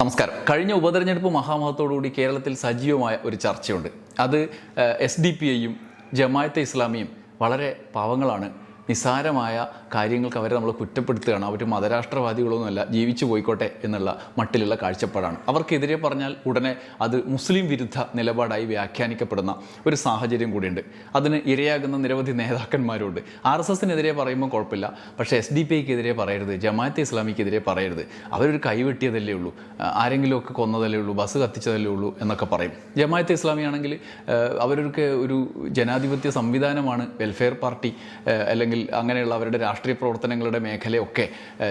നമസ്കാരം. കഴിഞ്ഞ ഉപതെരഞ്ഞെടുപ്പ് മഹാമഹത്തോടുകൂടി കേരളത്തിൽ സജീവമായ ഒരു ചർച്ചയുണ്ട്. അത് എസ് ഡി പി ഐയും ജമായത്തെ ഇസ്ലാമിയും വളരെ പാവങ്ങളാണ് നിസ്സാരമായ കാര്യങ്ങൾക്ക് അവരെ നമ്മൾ കുറ്റപ്പെടുത്തുകയാണ്. അവർ മതരാഷ്ട്രവാദികളൊന്നുമല്ല ജീവിച്ചു പോയിക്കോട്ടെ എന്നുള്ള മട്ടിലുള്ള കാഴ്ചപ്പാടാണ്. അവർക്കെതിരെ പറഞ്ഞാൽ ഉടനെ അത് മുസ്ലിം വിരുദ്ധ നിലപാടായി വ്യാഖ്യാനിക്കപ്പെടുന്ന ഒരു സാഹചര്യം കൂടിയുണ്ട്. അതിന് ഇരയാകുന്ന നിരവധി നേതാക്കന്മാരുണ്ട്. ആർ എസ് എസിനെതിരെ പറയുമ്പോൾ കുഴപ്പമില്ല. പക്ഷേ എസ് ഡി പി ഐക്കെതിരെ പറയരുത്. ജമാഅത്തെ ഇസ്ലാമിക്കെതിരെ പറയരുത്. അവരൊരു കൈവെട്ടിയതല്ലേ ഉള്ളൂ. ആരെങ്കിലുമൊക്കെ കൊന്നതല്ലേ ഉള്ളൂ. ബസ് കത്തിച്ചതല്ലേ ഉള്ളൂ എന്നൊക്കെ പറയും. ജമാഅത്തെ ഇസ്ലാമിയാണെങ്കിൽ അവരൊക്കെ ഒരു ജനാധിപത്യ സംവിധാനമാണ്. വെൽഫെയർ പാർട്ടി ആ, അല്ലെങ്കിൽ അങ്ങനെയുള്ള അവരുടെ രാഷ്ട്രീയ പ്രവർത്തനങ്ങളുടെ മേഖലയൊക്കെ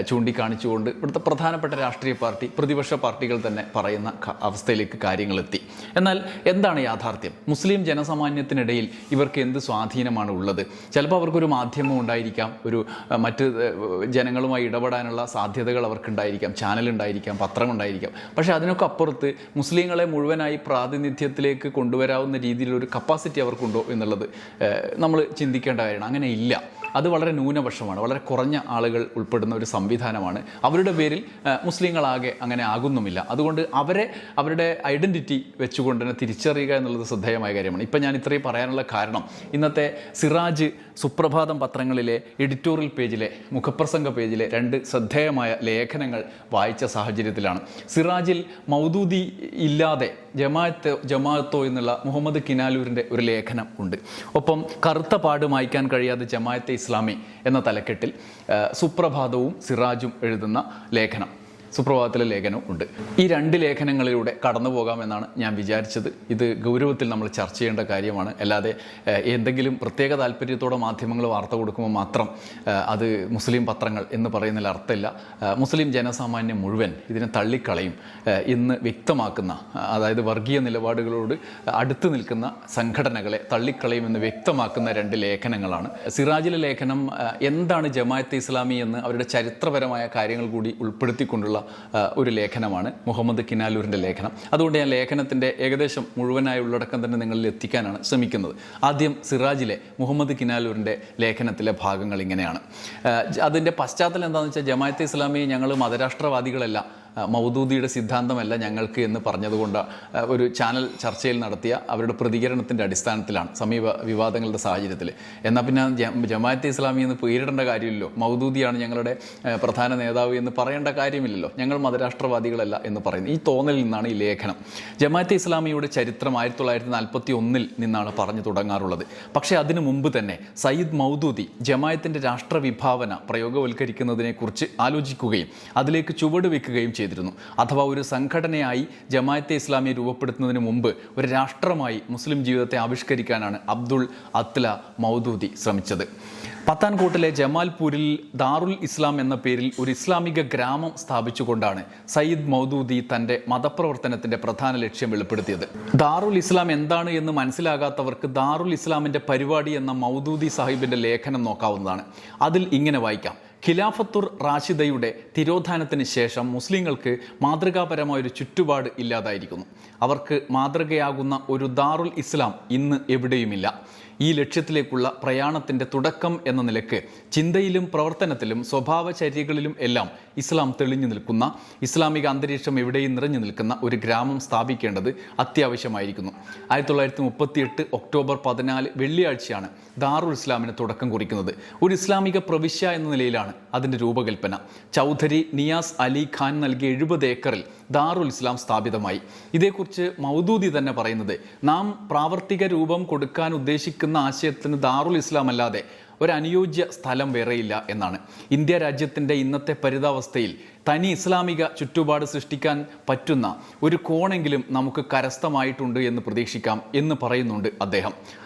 ചൂണ്ടിക്കാണിച്ചുകൊണ്ട് ഇവിടുത്തെ പ്രധാനപ്പെട്ട രാഷ്ട്രീയ പാർട്ടി പ്രതിപക്ഷ പാർട്ടികൾ തന്നെ പറയുന്ന അവസ്ഥയിലേക്ക് കാര്യങ്ങളെത്തി. എന്നാൽ എന്താണ് യാഥാർത്ഥ്യം? മുസ്ലിം ജനസാമാന്യത്തിനിടയിൽ ഇവർക്ക് എന്ത് സ്വാധീനമാണ് ഉള്ളത്? ചിലപ്പോൾ അവർക്കൊരു മാധ്യമം ഉണ്ടായിരിക്കാം ഒരു മറ്റ് ജനങ്ങളുമായി ഇടപെടാനുള്ള സാധ്യതകൾ അവർക്കുണ്ടായിരിക്കാം ചാനൽ ഉണ്ടായിരിക്കാം പത്രം ഉണ്ടായിരിക്കാം പക്ഷേ അതിനൊക്കെ അപ്പുറത്ത് മുസ്ലിങ്ങളെ മുഴുവനായി പ്രാതിനിധ്യത്തിലേക്ക് കൊണ്ടുവരാവുന്ന രീതിയിലൊരു കപ്പാസിറ്റി അവർക്കുണ്ടോ എന്നുള്ളത് നമ്മൾ ചിന്തിക്കേണ്ട കാര്യമാണ്. അങ്ങനെ ഇല്ല. അത് വളരെ ന്യൂനപക്ഷമാണ്. വളരെ കുറഞ്ഞ ആളുകൾ ഉൾപ്പെടുന്ന ഒരു സംവിധാനമാണ്. അവരുടെ പേരിൽ മുസ്ലിങ്ങളാകെ അങ്ങനെ ആകുന്നുമില്ല. അതുകൊണ്ട് അവരെ അവരുടെ ഐഡന്റിറ്റി വെച്ചുകൊണ്ട് തന്നെ തിരിച്ചറിയുക എന്നുള്ളത് ശ്രദ്ധേയമായ കാര്യമാണ്. ഇപ്പം ഞാൻ ഇത്രയും പറയാനുള്ള കാരണം ഇന്നത്തെ സിറാജ് സുപ്രഭാതം പത്രങ്ങളിലെ എഡിറ്റോറിയൽ പേജിലെ മുഖപ്രസംഗ പേജിലെ രണ്ട് ശ്രദ്ധേയമായ ലേഖനങ്ങൾ വായിച്ച സാഹചര്യത്തിലാണ്. സിറാജിൽ മൗദൂദി ഇല്ലാതെ ജമാഅത്ത് ജമാഅത്തോ എന്നുള്ള മുഹമ്മദ് കിനാലൂരിന്റെ ഒരു ലേഖനം ഉണ്ട്. ഒപ്പം കറുത്ത പാട് മായ്ക്കാൻ കഴിയാതെ ജമാഅത്തെ ഇസ്ലാമി എന്ന തലക്കെട്ടിൽ സുപ്രഭാതവും സിറാജും എഴുതുന്ന ലേഖനം. സുപ്രഭാതത്തിലെ ലേഖനവും ഉണ്ട്. ഈ രണ്ട് ലേഖനങ്ങളിലൂടെ കടന്നു പോകാമെന്നാണ് ഞാൻ വിചാരിച്ചത്. ഇത് ഗൗരവത്തിൽ നമ്മൾ ചർച്ച ചെയ്യേണ്ട കാര്യമാണ്. അല്ലാതെ എന്തെങ്കിലും പ്രത്യേക താല്പര്യത്തോടെ മാധ്യമങ്ങൾ വാർത്ത കൊടുക്കുമ്പോൾ മാത്രം അത് മുസ്ലിം പത്രങ്ങൾ എന്ന് പറയുന്നതിൽ അർത്ഥമില്ല. മുസ്ലിം ജനസാമാന്യം മുഴുവൻ ഇതിനെ തള്ളിക്കളയും. എന്ന് വ്യക്തമാക്കുന്ന അതായത് വർഗീയ നിലപാടുകളോട് അടുത്ത് നിൽക്കുന്ന സംഘടനകളെ തള്ളിക്കളയും എന്ന് വ്യക്തമാക്കുന്ന രണ്ട് ലേഖനങ്ങളാണ്. സിറാജിലെ ലേഖനം എന്താണ് ജമാഅത്തെ ഇസ്ലാമി എന്ന് അവരുടെ ചരിത്രപരമായ കാര്യങ്ങൾ കൂടി ഉൾപ്പെടുത്തിക്കൊണ്ടുള്ള ഒരു ലേഖനമാണ്. മുഹമ്മദ് കിനാലൂരിന്റെ ലേഖനം. അതുകൊണ്ട് ഞാൻ ലേഖനത്തിന്റെ ഏകദേശം മുഴുവനായ ഉള്ളടക്കം തന്നെ നിങ്ങളിൽ എത്തിക്കാനാണ് ശ്രമിക്കുന്നത്. ആദ്യം സിറാജിലെ മുഹമ്മദ് കിനാലൂരിന്റെ ലേഖനത്തിലെ ഭാഗങ്ങൾ ഇങ്ങനെയാണ്. അതിന്റെ പശ്ചാത്തലം എന്താണെന്ന് വെച്ചാൽ ജമാഅത്തെ ഇസ്ലാമി ഞങ്ങൾ മതരാഷ്ട്രവാദികളല്ല. മൗദൂദിയുടെ സിദ്ധാന്തമല്ല ഞങ്ങൾക്ക് എന്ന് പറഞ്ഞതുകൊണ്ട് ഒരു ചാനൽ ചർച്ചയിൽ നടത്തിയ അവരുടെ പ്രതികരണത്തിന്റെ അടിസ്ഥാനത്തിലാണ് സമീപ വിവാദങ്ങളുടെ സാഹചര്യത്തിൽ എന്നാൽ പിന്നെ ജമാഅത്തെ ഇസ്ലാമി എന്ന് പേരിടേണ്ട കാര്യമില്ലല്ലോ. മൗദൂദിയാണ് ഞങ്ങളുടെ പ്രധാന നേതാവ് എന്ന് പറയേണ്ട കാര്യമില്ലല്ലോ. ഞങ്ങൾ മതരാഷ്ട്രവാദികളല്ല എന്ന് പറയുന്നത് ഈ തോന്നലിൽ നിന്നാണ് ഈ ലേഖനം. ജമാഅത്തെ ഇസ്ലാമിയുടെ ചരിത്രം ആയിരത്തി തൊള്ളായിരത്തി നാൽപ്പത്തി ഒന്നിൽ നിന്നാണ് പറഞ്ഞു തുടങ്ങാറുള്ളത്. പക്ഷേ അതിനു മുമ്പ് തന്നെ സയ്യിദ് മൗദൂദി ജമായത്തിന്റെ രാഷ്ട്രവിഭാവന പ്രയോഗവൽക്കരിക്കുന്നതിനെക്കുറിച്ച് ആലോചിക്കുകയും അതിലേക്ക് ചുവട് വെക്കുകയും ചെയ്തിരുന്നു. അഥവാ ഒരു സംഘടനയായി ജമാഅത്തെ ഇസ്ലാമിയെ രൂപപ്പെടുത്തുന്നതിന് മുമ്പ് ഒരു രാഷ്ട്രമായി മുസ്ലിം ജീവിതത്തെ ആവിഷ്കരിക്കാനാണ് അബ്ദുൾ അത്ല മൗദൂദി ശ്രമിച്ചത്. പത്താൻകോട്ടിലെ ജമാൽപൂരിൽ ദാറുൽ ഇസ്ലാം എന്ന പേരിൽ ഒരു ഇസ്ലാമിക ഗ്രാമം സ്ഥാപിച്ചുകൊണ്ടാണ് സയ്യിദ് മൗദൂദി തന്റെ മതപ്രവർത്തനത്തിന്റെ പ്രധാന ലക്ഷ്യം വെളിപ്പെടുത്തിയത്. ദാറുൽ ഇസ്ലാം എന്താണ് എന്ന് മനസ്സിലാകാത്തവർക്ക് ദാറുൽ ഇസ്ലാമിന്റെ പരിപാടി എന്ന മൗദൂദി സാഹിബിന്റെ ലേഖനം നോക്കാവുന്നതാണ്. അതിൽ ഇങ്ങനെ വായിക്കാം. ഖിലാഫത്തുർ റാഷിദയുടെ തിരോധാനത്തിന് ശേഷം മുസ്ലിങ്ങൾക്ക് മാതൃകാപരമായ ഒരു ചുറ്റുപാട് ഇല്ലാതായിരിക്കുന്നു. അവർക്ക് മാതൃകയാകുന്ന ഒരു ദാറുൽ ഇസ്ലാം ഇന്ന് എവിടെയുമില്ല. ഈ ലക്ഷ്യത്തിലേക്കുള്ള പ്രയാണത്തിന്റെ തുടക്കം എന്ന നിലയ്ക്ക് ചിന്തയിലും പ്രവർത്തനത്തിലും സ്വഭാവചര്യകളിലും എല്ലാം ഇസ്ലാം തെളിഞ്ഞു നിൽക്കുന്ന ഇസ്ലാമിക അന്തരീക്ഷം എവിടെയും നിറഞ്ഞു നിൽക്കുന്ന ഒരു ഗ്രാമം സ്ഥാപിക്കേണ്ടത് അത്യാവശ്യമായിരിക്കുന്നു. ആയിരത്തി തൊള്ളായിരത്തി മുപ്പത്തിയെട്ട് ഒക്ടോബർ പതിനാല് വെള്ളിയാഴ്ചയാണ് ദാറുൽ ഇസ്ലാമിന് തുടക്കം കുറിക്കുന്നത്. ഒരു ഇസ്ലാമിക പ്രവിശ്യ എന്ന നിലയിലാണ് അതിന്റെ രൂപകൽപ്പന. ചൗധരി നിയാസ് അലി ഖാൻ നൽകിയ എഴുപത് ഏക്കറിൽ ദാറുൽ ഇസ്ലാം സ്ഥാപിതമായി. ഇതേക്കുറിച്ച് മൗദൂദി തന്നെ പറയുന്നത് നാം പ്രാവർത്തിക രൂപം കൊടുക്കാൻ ഉദ്ദേശിക്കുന്ന ആശയത്തിന് ദാറുൽ ഇസ്ലാം അല്ലാതെ ഒരനുയോജ്യ സ്ഥലം വേറെയില്ല എന്നാണ്. ഇന്ത്യ രാജ്യത്തിന്റെ ഇന്നത്തെ പരിതാവസ്ഥയിൽ തനി ഇസ്ലാമിക ചുറ്റുപാട് സൃഷ്ടിക്കാൻ പറ്റുന്ന ഒരു കോണെങ്കിലും നമുക്ക് കരസ്ഥമായിട്ടുണ്ട് എന്ന് പ്രതീക്ഷിക്കാം എന്ന് പറയുന്നുണ്ട് അദ്ദേഹം.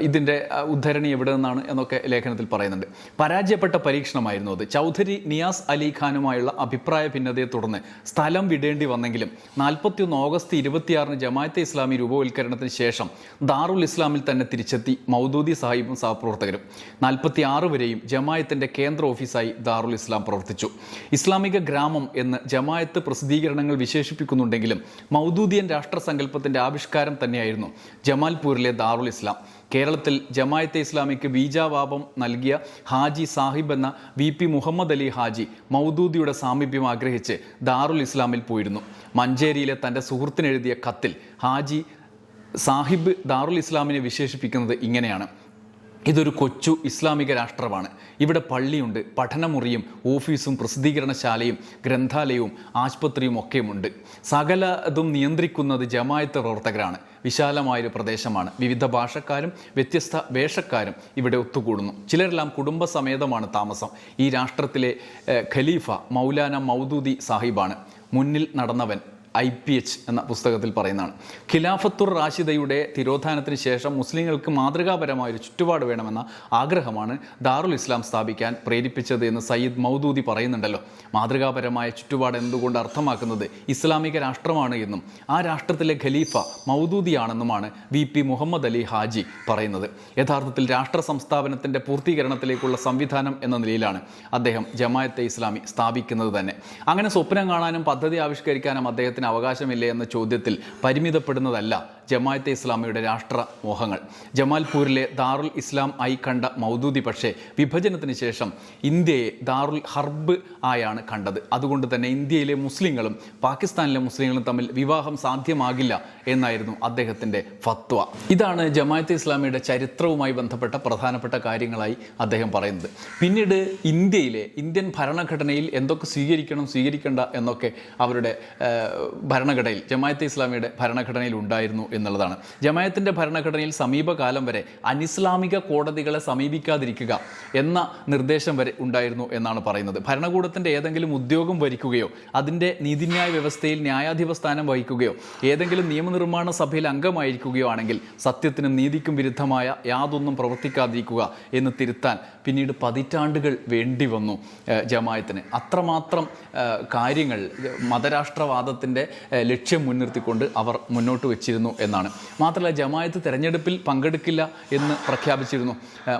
ഇതിന്റെ ഉദ്ധരണി എവിടെ നിന്നാണ് എന്നൊക്കെ ലേഖനത്തിൽ പറയുന്നുണ്ട്. പരാജയപ്പെട്ട പരീക്ഷണമായിരുന്നു അത്. ചൗധരി നിയാസ് അലി ഖാനുമായുള്ള അഭിപ്രായ ഭിന്നതയെ തുടർന്ന് സ്ഥലം വിടേണ്ടി വന്നെങ്കിലും നാൽപ്പത്തിയൊന്ന് ഓഗസ്റ്റ് ഇരുപത്തിയാറിന് ജമാഅത്തെ ഇസ്ലാമി രൂപവൽക്കരണത്തിന് ശേഷം ദാറുൽ ഇസ്ലാമിൽ തന്നെ തിരിച്ചെത്തി മൗദൂദി സാഹിബും സഹപ്രവർത്തകരും. നാൽപ്പത്തി ആറ് വരെയും ജമായത്തിന്റെ കേന്ദ്ര ഓഫീസായി ദാറുൽ ഇസ്ലാം പ്രവർത്തിച്ചു. ഇസ്ലാമിക ഗ്രാമം എന്ന് ജമായത്ത് പ്രസിദ്ധീകരണങ്ങൾ വിശേഷിപ്പിക്കുന്നുണ്ടെങ്കിലും മൗദൂദിയൻ രാഷ്ട്രസങ്കല്പത്തിന്റെ ആവിഷ്കാരം തന്നെയായിരുന്നു ജമാൽപൂരിലെ ദാറുൽ ഇസ്ലാം. കേരളത്തിൽ ജമായത്തെ ഇസ്ലാമിക്ക് ബീജാവാപം നൽകിയ ഹാജി സാഹിബ് എന്ന വി പി മുഹമ്മദ് അലി ഹാജി മൗദൂദിയുടെ സാമീപ്യം ആഗ്രഹിച്ച് ദാറുൽ ഇസ്ലാമിൽ പോയിരുന്നു. മഞ്ചേരിയിലെ തന്റെ സുഹൃത്തിനെഴുതിയ കത്തിൽ ഹാജി സാഹിബ് ദാറുൽ ഇസ്ലാമിനെ വിശേഷിപ്പിക്കുന്നത് ഇങ്ങനെയാണ്. ഇതൊരു കൊച്ചു ഇസ്ലാമിക രാഷ്ട്രമാണ്. ഇവിടെ പള്ളിയുണ്ട് പഠനമുറിയും ഓഫീസും പ്രസിദ്ധീകരണശാലയും ഗ്രന്ഥാലയവും ആശുപത്രിയും ഒക്കെയുമുണ്ട്. സകലതും നിയന്ത്രിക്കുന്നത് ജമായത്ത് പ്രവർത്തകരാണ്. വിശാലമായൊരു പ്രദേശമാണ്. വിവിധ ഭാഷക്കാരും വ്യത്യസ്ത വേഷക്കാരും ഇവിടെ ഒത്തുകൂടുന്നു. ചിലരെല്ലാം കുടുംബസമേതമാണ് താമസം. ഈ രാഷ്ട്രത്തിലെ ഖലീഫ മൗലാന മൗദൂദി സാഹിബാണ്. മുന്നിൽ നടന്നവൻ. ഐ പി എച്ച് എന്ന പുസ്തകത്തിൽ പറയുന്നതാണ്. ഖിലാഫത്തുർ റാഷിദയുടെ തിരോധാനത്തിന് ശേഷം മുസ്ലിങ്ങൾക്ക് മാതൃകാപരമായ ഒരു ചുറ്റുപാട് വേണമെന്ന ആഗ്രഹമാണ് ദാറുൽ ഇസ്ലാം സ്ഥാപിക്കാൻ പ്രേരിപ്പിച്ചത് എന്ന് സയ്യിദ് മൗദൂദി പറയുന്നുണ്ടല്ലോ. മാതൃകാപരമായ ചുറ്റുപാട് എന്തുകൊണ്ട് അർത്ഥമാക്കുന്നത് ഇസ്ലാമിക രാഷ്ട്രമാണ് എന്നും ആ രാഷ്ട്രത്തിലെ ഖലീഫ മൗദൂദിയാണെന്നുമാണ് വി പി മുഹമ്മദ് അലി ഹാജി പറയുന്നത്. യഥാർത്ഥത്തിൽ രാഷ്ട്ര സംസ്ഥാപനത്തിന്റെ പൂർത്തീകരണത്തിലേക്കുള്ള സംവിധാനം എന്ന നിലയിലാണ് അദ്ദേഹം ജമായത്തെ ഇസ്ലാമി സ്ഥാപിക്കുന്നത് തന്നെ. അങ്ങനെ സ്വപ്നം കാണാനും പദ്ധതി ആവിഷ്കരിക്കാനും അദ്ദേഹത്തിന് അവകാശമില്ലേ എന്ന ചോദ്യത്തിൽ പരിമിതപ്പെടുന്നതല്ല. ജമായത്തെ ഇസ്ലാമിയുടെ രാഷ്ട്ര മോഹങ്ങൾ. ജമാൽപൂരിലെ ദാറുൽ ഇസ്ലാം ആയി കണ്ട മൗദൂദി പക്ഷേ വിഭജനത്തിന് ശേഷം ഇന്ത്യയെ ദാറുൽ ഹർബ് ആയാണ് കണ്ടത്. അതുകൊണ്ട് തന്നെ ഇന്ത്യയിലെ മുസ്ലിങ്ങളും പാകിസ്ഥാനിലെ മുസ്ലിങ്ങളും തമ്മിൽ വിവാഹം സാധ്യമാകില്ല എന്നായിരുന്നു അദ്ദേഹത്തിന്റെ ഫത്വ. ഇതാണ് ജമായത്തെ ഇസ്ലാമിയുടെ ചരിത്രവുമായി ബന്ധപ്പെട്ട പ്രധാനപ്പെട്ട കാര്യങ്ങളായി അദ്ദേഹം പറയുന്നത്. പിന്നീട് ഇന്ത്യയിലെ ഇന്ത്യൻ ഭരണഘടനയിൽ എന്തൊക്കെ സ്വീകരിക്കണം സ്വീകരിക്കേണ്ട എന്നൊക്കെ അവരുടെ ഭരണഘടനയിൽ ജമായത്തെ ഇസ്ലാമിയുടെ ഭരണഘടനയിൽ ഉണ്ടായിരുന്നു എന്നുള്ളതാണ്. ജമായത്തിന്റെ ഭരണഘടനയിൽ സമീപകാലം വരെ അനിസ്ലാമിക കോടതികളെ സമീപിക്കാതിരിക്കുക എന്ന നിർദ്ദേശം വരെ ഉണ്ടായിരുന്നു എന്നാണ് പറയുന്നത്. ഭരണകൂടത്തിന്റെ ഏതെങ്കിലും ഉദ്യോഗം വഹിക്കുകയോ അതിന്റെ നീതിന്യായ വ്യവസ്ഥയിൽ ന്യായാധിപ സ്ഥാനം വഹിക്കുകയോ ഏതെങ്കിലും നിയമനിർമ്മാണ സഭയിൽ അംഗമായിരിക്കുകയോ ആണെങ്കിൽ സത്യത്തിനും നീതിക്കും വിരുദ്ധമായ യാതൊന്നും പ്രവർത്തിക്കാതിരിക്കുക എന്ന് തിരുത്താൻ പിന്നീട് പതിറ്റാണ്ടുകൾ വേണ്ടി വന്നു ജമായത്തിന്. അത്രമാത്രം കാര്യങ്ങൾ മതരാഷ്ട്രവാദത്തിന്റെ ലക്ഷ്യം മുൻനിർത്തിക്കൊണ്ട് അവർ മുന്നോട്ട് വെച്ചിരുന്നു എന്നാണ്. മാത്രമല്ല ജമായത്ത് തെരഞ്ഞെടുപ്പിൽ പങ്കെടുക്കില്ല എന്ന് പ്രഖ്യാപിച്ചിരുന്നു.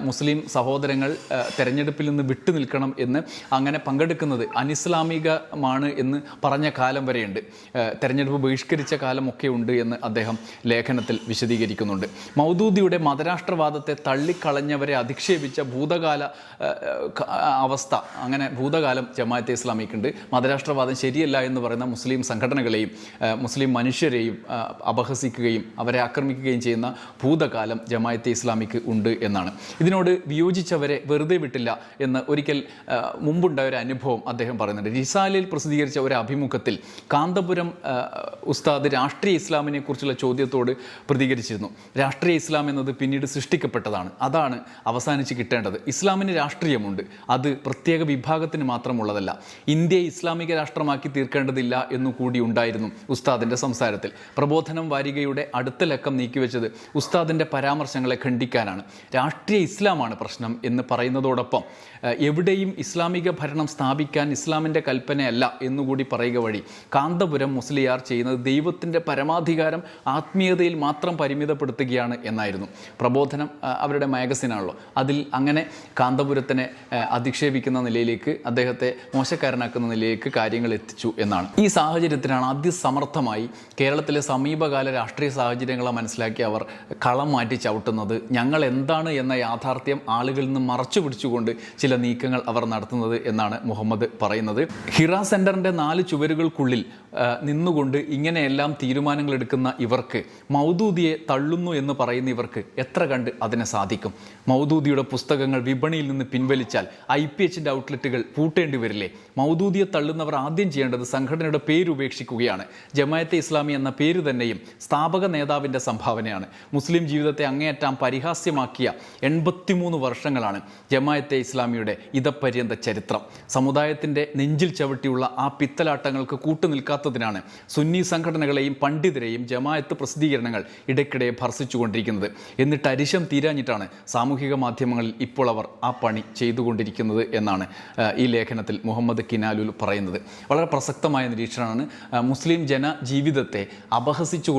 മുസ്ലിം സഹോദരങ്ങൾ തെരഞ്ഞെടുപ്പിൽ നിന്ന് വിട്ടു നിൽക്കണം എന്ന് അങ്ങനെ പങ്കെടുക്കുന്നത് അനിസ്ലാമികമാണ് എന്ന് പറഞ്ഞ കാലം വരെയുണ്ട്. തെരഞ്ഞെടുപ്പ് ബഹിഷ്കരിച്ച കാലമൊക്കെ ഉണ്ട് എന്ന് അദ്ദേഹം ലേഖനത്തിൽ വിശദീകരിക്കുന്നുണ്ട്. മൗദൂദിയുടെ മതരാഷ്ട്രവാദത്തെ തള്ളിക്കളഞ്ഞവരെ അധിക്ഷേപിച്ച ഭൂതകാല അവസ്ഥ അങ്ങനെ ഭൂതകാലം ജമാഅത്തെ ഇസ്ലാമിക്കുണ്ട്. മതരാഷ്ട്രവാദം ശരിയല്ല എന്ന് പറയുന്ന മുസ്ലിം സംഘടനകളെയും മുസ്ലിം മനുഷ്യരെയും ഏഹ്, അപഹസിക്കുകയും അവരെ ആക്രമിക്കുകയും ചെയ്യുന്ന ഭൂതകാലം ജമായത്തെ ഇസ്ലാമിക്ക് ഉണ്ട് എന്നാണ്. ഇതിനോട് വിയോജിച്ചവരെ വെറുതെ വിട്ടില്ല എന്ന് ഒരിക്കൽ മുമ്പുണ്ടായ ഒരു അനുഭവം അദ്ദേഹം പറയുന്നുണ്ട്. റിസാലിൽ പ്രസിദ്ധീകരിച്ച ഒരു അഭിമുഖത്തിൽ കാന്തപുരം ഉസ്താദ് രാഷ്ട്രീയ ഇസ്ലാമിനെ കുറിച്ചുള്ള ചോദ്യത്തോട് പ്രതികരിച്ചിരുന്നു. രാഷ്ട്രീയ ഇസ്ലാം എന്നത് പിന്നീട് സൃഷ്ടിക്കപ്പെട്ടതാണ്. അതാണ് അവസാനിച്ച് കിട്ടേണ്ടത്. ഇസ്ലാമിന് രാഷ്ട്രീയമുണ്ട്. അത് പ്രത്യേക വിഭാഗത്തിന് മാത്രമുള്ളതല്ല. ഇന്ത്യയെ ഇസ്ലാമിക രാഷ്ട്രമാക്കി തീർക്കേണ്ടതില്ല എന്നു കൂടി ഉണ്ടായിരുന്നു ഉസ്താദിന്റെ സംസാരത്തിൽ. പ്രബോധനം വാരികയുടെ അടുത്ത ലക്കം നീക്കിവെച്ചത് ഉസ്താദിന്റെ പരാമർശങ്ങളെ ഖണ്ഡിക്കാനാണ്. രാഷ്ട്രീയ ഇസ്ലാമാണ് പ്രശ്നം എന്ന് പറയുന്നതോടൊപ്പം എവിടെയും ഇസ്ലാമിക ഭരണം സ്ഥാപിക്കാൻ ഇസ്ലാമിന്റെ കൽപ്പനയല്ല എന്നുകൂടി പറയുക വഴി കാന്തപുരം മുസ്ലിയാർ ചെയ്യുന്നത് ദൈവത്തിന്റെ പരമാധികാരം ആത്മീയതയിൽ മാത്രം പരിമിതപ്പെടുത്തുകയാണ് എന്നായിരുന്നു. പ്രബോധനം അവരുടെ മാഗസിനാണല്ലോ. അതിൽ അങ്ങനെ കാന്തപുരത്തിനെ അധിക്ഷേപിക്കുന്ന നിലയിലേക്ക് അദ്ദേഹത്തെ മോശക്കാരനാക്കുന്ന നിലയിലേക്ക് കാര്യങ്ങൾ എത്തിച്ചു എന്നാണ്. ഈ സാഹചര്യത്തിലാണ് അതിസമർത്ഥമായി കേരളത്തിലെ സമീപകാല രാഷ്ട്രീയ സാഹചര്യങ്ങളെ മനസ്സിലാക്കി അവർ കളം മാറ്റി ചവിട്ടുന്നത്. ഞങ്ങൾ എന്താണ് എന്ന യാഥാർത്ഥ്യം ആളുകളിൽ നിന്ന് മറച്ചു പിടിച്ചുകൊണ്ട് ചില നീക്കങ്ങൾ അവർ നടത്തുന്നത് എന്നാണ് മുഹമ്മദ് പറയുന്നത്. ഹിറ സെന്ററിന്റെ നാല് ചുവരുകൾക്കുള്ളിൽ നിന്നുകൊണ്ട് ഇങ്ങനെയെല്ലാം തീരുമാനങ്ങൾ എടുക്കുന്ന ഇവർക്ക് മൗദൂദിയെ തള്ളുന്നു എന്ന് പറയുന്ന ഇവർക്ക് എത്ര കണ്ട് അതിനെ സാധിക്കും? മൗദൂദിയുടെ പുസ്തകങ്ങൾ വിപണിയിൽ നിന്ന് പിൻവലിച്ചാൽ ഐ പി എച്ചിന്റെ ഔട്ട്ലെറ്റുകൾ പൂട്ടേണ്ടി വരില്ലേ? മൗദൂദിയെ തള്ളുന്നവർ ആദ്യം ചെയ്യേണ്ടത് സംഘടനയുടെ പേര് ഉപേക്ഷിക്കുകയാണ്. ജമായത്തെ ഇസ്ലാമി എന്ന പേര് തന്നെയും സ്ഥാപക നേതാവിന്റെ സംഭാവനയാണ്. മുസ്ലിം ജീവിതത്തെ അങ്ങേയറ്റം പരിഹാസ്യമാക്കിയ എൺപത്തിമൂന്ന് വർഷങ്ങളാണ് ജമായത്തെ ഇസ്ലാമിയുടെ ഇതപര്യന്ത ചരിത്രം. സമുദായത്തിന്റെ നെഞ്ചിൽ ചവിട്ടിയുള്ള ആ പിത്തലാട്ടങ്ങൾക്ക് കൂട്ടുനിൽക്കാത്തതിനാണ് സുന്നി സംഘടനകളെയും പണ്ഡിതരെയും ജമായത്ത് പ്രസിദ്ധീകരണങ്ങൾ ഇടയ്ക്കിടെ ഭർസിച്ചുകൊണ്ടിരിക്കുന്നത്. എന്നിട്ട് അരിശം തീരാഞ്ഞിട്ടാണ് സാമൂഹിക മാധ്യമങ്ങളിൽ ഇപ്പോൾ അവർ ആ പണി ചെയ്തുകൊണ്ടിരിക്കുന്നത് എന്നാണ് ഈ ലേഖനത്തിൽ മുഹമ്മദ് കിനാലുൽ പറയുന്നത്. വളരെ പ്രസക്തമായ നിരീക്ഷണമാണ് മുസ്ലിം മുസ്ലിം ജനജീവിതത്തെ അപഹസിച്ചു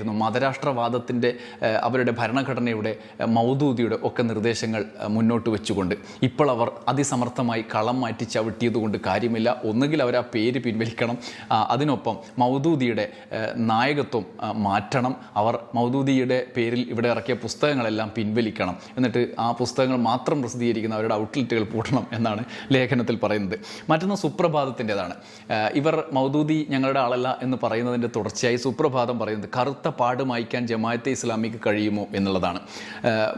മതരാഷ്ട്രവാദത്തിന്റെ അവരുടെ ഭരണഘടനയുടെ മൗദൂദിയുടെ ഒക്കെ നിർദ്ദേശങ്ങൾ മുന്നോട്ട് വെച്ചുകൊണ്ട്. ഇപ്പോൾ അവർ അതിസമർത്ഥമായി കളം മാറ്റി ചവിട്ടിയതുകൊണ്ട് കാര്യമില്ല. ഒന്നുകിൽ അവർ ആ പേര് പിൻവലിക്കണം. അതിനൊപ്പം മൗദൂദിയുടെ നായകത്വം മാറ്റണം. അവർ മൗദൂദിയുടെ പേരിൽ ഇവിടെ ഇറക്കിയ പുസ്തകങ്ങളെല്ലാം പിൻവലിക്കണം. എന്നിട്ട് ആ പുസ്തകങ്ങൾ മാത്രം പ്രസിദ്ധീകരിക്കുന്ന അവരുടെ ഔട്ട്ലെറ്റുകൾ പൂട്ടണം എന്നാണ് ലേഖനത്തിൽ പറയുന്നത്. മറ്റൊന്ന് സുപ്രഭാതത്തിന്റെതാണ്. ഇവർ മൗദൂദി ഞങ്ങളുടെ ആളല്ല എന്ന് പറയുന്നതിന്റെ തുടർച്ചയായി സുപ്രഭാതം പറയുന്നത് കറുത്ത പാട് മായ്ക്കാൻ ജമാഅത്തെ ഇസ്ലാമിക്ക് കഴിയുമോ എന്നുള്ളതാണ്.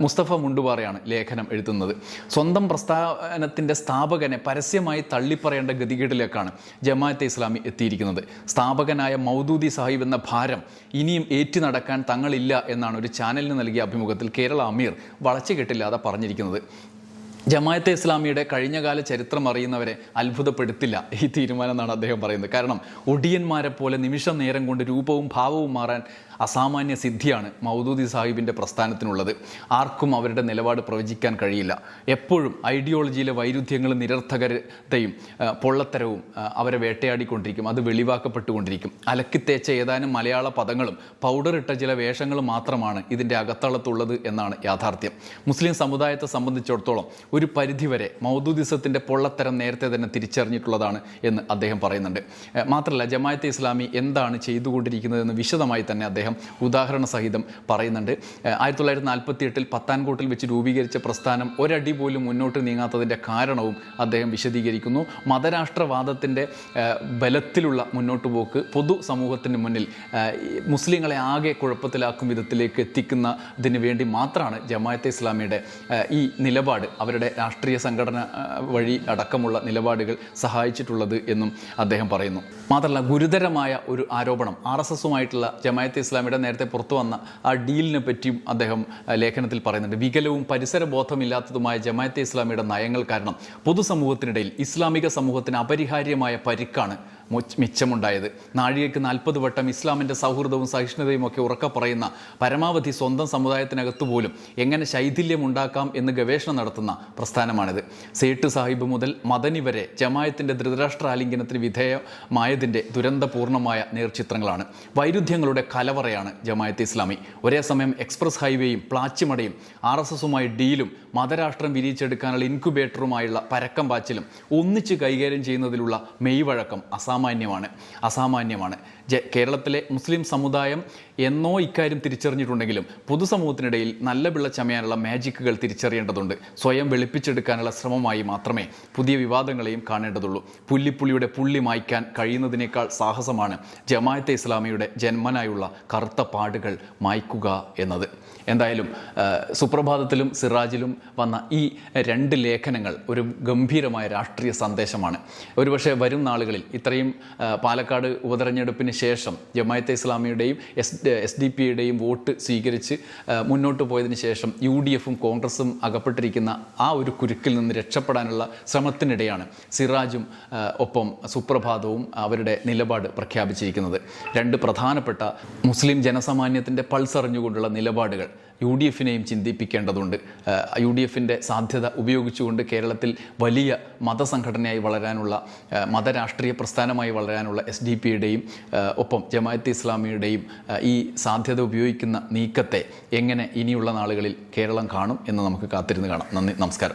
മുസ്തഫ മുണ്ടുപാറയാണ് ലേഖനം എഴുതുന്നത്. സ്വന്തം പ്രസ്ഥാനത്തിന്റെ സ്ഥാപകനെ പരസ്യമായി തള്ളിപ്പറയേണ്ട ഗതികേടിലേക്കാണ് ജമാഅത്തെ ഇസ്ലാമി എത്തിയിരിക്കുന്നത്. സ്ഥാപകനായ മൗദൂദി സാഹിബ് എന്ന ഭാരം ഇനിയും ഏറ്റു നടക്കാൻ തങ്ങളില്ല എന്നാണ് ഒരു ചാനലിന് നൽകിയ അഭിമുഖത്തിൽ കേരള അമീർ വളച്ചുകെട്ടില്ലാതെ പറഞ്ഞിരിക്കുന്നത്. ജമാഅത്തെ ഇസ്ലാമിയുടെ കഴിഞ്ഞകാല ചരിത്രം അറിയുന്നവരെ അത്ഭുതപ്പെടുത്തില്ല ഈ തീരുമാനം എന്നാണ് അദ്ദേഹം പറയുന്നത്. കാരണം ഒടിയന്മാരെ പോലെ നിമിഷ നേരം കൊണ്ട് രൂപവും ഭാവവും മാറാൻ അസാമാന്യ സിദ്ധിയാണ് മൗദൂദി സാഹിബിന്റെ പ്രസ്ഥാനത്തിനുള്ളത്. ആർക്കും അവരുടെ നിലപാട് പ്രവചിക്കാൻ കഴിയില്ല. എപ്പോഴും ഐഡിയോളജിയിലെ വൈരുദ്ധ്യങ്ങളും നിരർത്ഥകതയും പൊള്ളത്തരവും അവരെ വേട്ടയാടിക്കൊണ്ടിരിക്കും. അത് വെളിവാക്കപ്പെട്ടുകൊണ്ടിരിക്കും. അലക്കിത്തേച്ച ഏതാനും മലയാള പദങ്ങളും പൗഡർ ഇട്ട ചില വേഷങ്ങളും മാത്രമാണ് ഇതിന്റെ അകത്തളത്തുള്ളത് എന്നാണ് യാഥാർത്ഥ്യം. മുസ്ലിം സമുദായത്തെ സംബന്ധിച്ചിടത്തോളം ഒരു പരിധിവരെ മൗദൂദിസത്തിന്റെ പൊള്ളത്തരം നേരത്തെ തന്നെ തിരിച്ചറിഞ്ഞിട്ടുള്ളതാണ് എന്ന് അദ്ദേഹം പറയുന്നുണ്ട്. മാത്രമല്ല ജമായത്തെ ഇസ്ലാമി എന്താണ് ചെയ്തുകൊണ്ടിരിക്കുന്നതെന്ന് വിശദമായി തന്നെ അദ്ദേഹം ഉദാഹരണ സഹിതം പറയുന്നുണ്ട്. ആയിരത്തി തൊള്ളായിരത്തി നാൽപ്പത്തി എട്ടിൽ പത്താൻകോട്ടിൽ വെച്ച് രൂപീകരിച്ച പ്രസ്ഥാനം ഒരടി പോലും മുന്നോട്ട് നീങ്ങാത്തതിന്റെ കാരണവും അദ്ദേഹം വിശദീകരിക്കുന്നു. മതരാഷ്ട്രവാദത്തിന്റെ ബലത്തിലുള്ള മുന്നോട്ട് പോക്ക് പൊതു സമൂഹത്തിന് മുന്നിൽ മുസ്ലിങ്ങളെ ആകെ കുഴപ്പത്തിലാക്കും വിധത്തിലേക്ക് എത്തിക്കുന്നതിന് വേണ്ടി മാത്രമാണ് ജമായത്തെ ഇസ്ലാമിയുടെ ഈ നിലപാട് അവരുടെ രാഷ്ട്രീയ സംഘടന വഴി അടക്കമുള്ള നിലപാടുകൾ സഹായിച്ചിട്ടുള്ളത് എന്നും അദ്ദേഹം പറയുന്നു. മാത്രമല്ല ഗുരുതരമായ ഒരു ആരോപണം ആർ എസ് എസുമായിട്ടുള്ള ജമായത്തെ ഇസ്ലാമിയുടെ നേരത്തെ പുറത്തു വന്ന ആ ഡീലിനെ പറ്റിയും അദ്ദേഹം ലേഖനത്തിൽ പറയുന്നുണ്ട്. വികലവും പരിസര ബോധമില്ലാത്തതുമായ ജമായത്തെ ഇസ്ലാമിയുടെ നയങ്ങൾ കാരണം പൊതുസമൂഹത്തിനിടയിൽ ഇസ്ലാമിക സമൂഹത്തിന് അപരിഹാര്യമായ പരിക്കാണ് മിച്ചമുണ്ടായത്. നാഴികയ്ക്ക് നാൽപ്പത് വട്ടം ഇസ്ലാമിന്റെ സൗഹൃദവും സഹിഷ്ണുതയും ഒക്കെ ഉറക്ക പറയുന്ന പരമാവധി സ്വന്തം സമുദായത്തിനകത്ത് പോലും എങ്ങനെ ശൈഥില്യം ഉണ്ടാക്കാം എന്ന് ഗവേഷണം നടത്തുന്ന പ്രസ്ഥാനമാണിത്. സേട്ട് സാഹിബ് മുതൽ മദനി വരെ ജമായത്തിന്റെ ധൃതരാഷ്ട്ര ആലിംഗനത്തിന് വിധേയമായതിന്റെ ദുരന്തപൂർണമായ നേർചിത്രങ്ങളാണ്. വൈരുദ്ധ്യങ്ങളുടെ കലവറയാണ് ജമായത്ത് ഇസ്ലാമി. ഒരേ സമയം എക്സ്പ്രസ് ഹൈവേയും പ്ലാച്ചിമടയും ആർ എസ് എസുമായി ഡീലും മതരാഷ്ട്രം വിരിയിച്ചെടുക്കാനുള്ള ഇൻക്യുബേറ്ററുമായുള്ള പരക്കം പാച്ചിലും ഒന്നിച്ച് കൈകാര്യം ചെയ്യുന്നതിലുള്ള മെയ്വഴക്കം അസാമാന്യമാണ്. അസാമാന്യമാണ്. കേരളത്തിലെ മുസ്ലിം സമുദായം എന്നോ ഇക്കാര്യം തിരിച്ചറിഞ്ഞിട്ടുണ്ടെങ്കിലും പൊതുസമൂഹത്തിനിടയിൽ നല്ല പിള്ള ചമയാനുള്ള മാജിക്കുകൾ തിരിച്ചറിയേണ്ടതുണ്ട്. സ്വയം വെളുപ്പിച്ചെടുക്കാനുള്ള ശ്രമമായി മാത്രമേ പുതിയ വിവാദങ്ങളെയും കാണേണ്ടതുള്ളൂ. പുല്ലിപ്പുള്ളിയുടെ പുള്ളി മായ്ക്കാൻ കഴിയുന്നതിനേക്കാൾ സാഹസമാണ് ജമായത്തെ ഇസ്ലാമിയുടെ ജന്മനായുള്ള കറുത്ത പാടുകൾ മായ്ക്കുക എന്നത്. എന്തായാലും സുപ്രഭാതത്തിലും സിറാജിലും വന്ന ഈ രണ്ട് ലേഖനങ്ങൾ ഒരു ഗംഭീരമായ രാഷ്ട്രീയ സന്ദേശമാണ്. ഒരുപക്ഷെ വരും നാളുകളിൽ ഇത്രയും പാലക്കാട് ഉപതെരഞ്ഞെടുപ്പിന് ശേഷം ജമായത്തെ ഇസ്ലാമിയുടെയും എസ് എസ് ഡി പിയുടെയും വോട്ട് സ്വീകരിച്ച് മുന്നോട്ട് പോയതിന് ശേഷം യു ഡി എഫും കോൺഗ്രസും അകപ്പെട്ടിരിക്കുന്ന ആ ഒരു കുരുക്കിൽ നിന്ന് രക്ഷപ്പെടാനുള്ള ശ്രമത്തിനിടെയാണ് സിറാജും ഒപ്പം സുപ്രഭാതവും അവരുടെ നിലപാട് പ്രഖ്യാപിച്ചിരിക്കുന്നത്. രണ്ട് പ്രധാനപ്പെട്ട മുസ്ലിം ജനസാമാന്യത്തിന്റെ പൾസറിഞ്ഞുകൊണ്ടുള്ള നിലപാടുകൾ യു ഡി എഫിനെയും ചിന്തിപ്പിക്കേണ്ടതുണ്ട്. യു ഡി എഫിന്റെ സാധ്യത ഉപയോഗിച്ചുകൊണ്ട് കേരളത്തിൽ വലിയ മതസംഘടനയായി വളരാനുള്ള മതരാഷ്ട്രീയ പ്രസ്ഥാനമായി വളരാനുള്ള എസ് ഡി പിയുടെയും ഒപ്പം ജമാഅത്ത് ഇസ്ലാമിയുടെയും ഈ സാധ്യത ഉപയോഗിക്കുന്ന നീക്കത്തെ എങ്ങനെ ഇനിയുള്ള നാളുകളിൽ കേരളം കാണും എന്ന് നമുക്ക് കാത്തിരുന്ന് കാണാം. നന്ദി നമസ്കാരം.